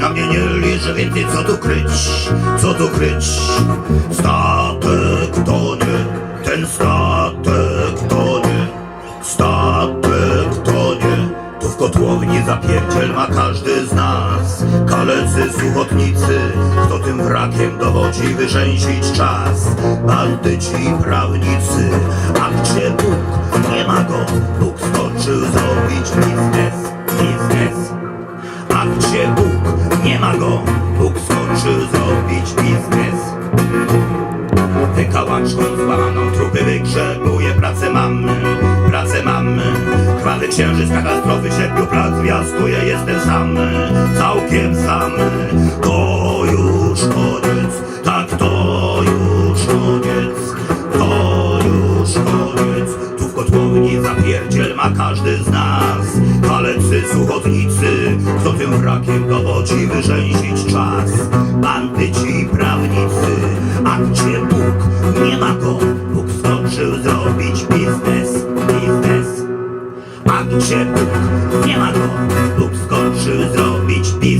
na mnie nie liczy więcej co tu kryć, co tu kryć? Statek tonie, ten statek tonie Statek tonie, tu w kotłowni zapierdziel ma każdy z nas. Kalecy, suchotnicy, kto tym wrakiem dowodzi wyrzęsić czas. Bandyci, prawnicy, a gdzie Bóg? Nie ma go, Bóg skoczył zrobić biznes. Wykałaczką złamaną trupy wygrzebuje pracę mamy, pracę mamy. Krwawy księżyc, katastrofy, sierpiu plac zwiastuje, jestem sam, całkiem sam. To już koniec, tak to już koniec To już koniec, tu w kotłowni zapierdziel ma każdy z nas Kalecy, suchotnicy, kto tym wrakiem dowodzi wyrzęsić czas? Bandyci, prawnicy, a gdzie Bóg? Nie ma go, Bóg skoczył zrobić biznes, biznes. A gdzie Bóg? Nie ma go, Bóg skoczył zrobić biznes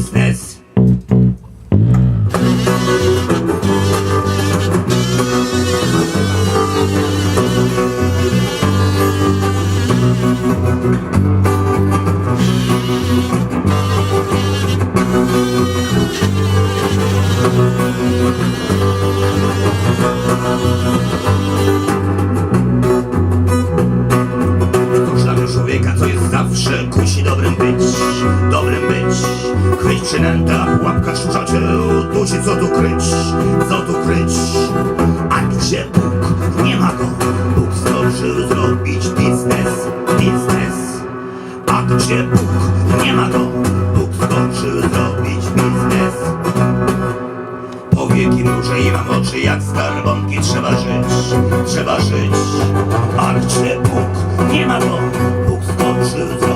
zawsze kusi dobrym być, dobrym być. Chwyć przynęta, pułapka szczurzacie, dusi co tu kryć, co tu kryć. A gdzie Bóg? Nie ma go. Bóg skoczył zrobić biznes, biznes. A gdzie Bóg? Nie ma go. Bóg skoczył zrobić biznes. Powieki duże i mam oczy jak skarbonki Trzeba żyć, trzeba żyć sırtı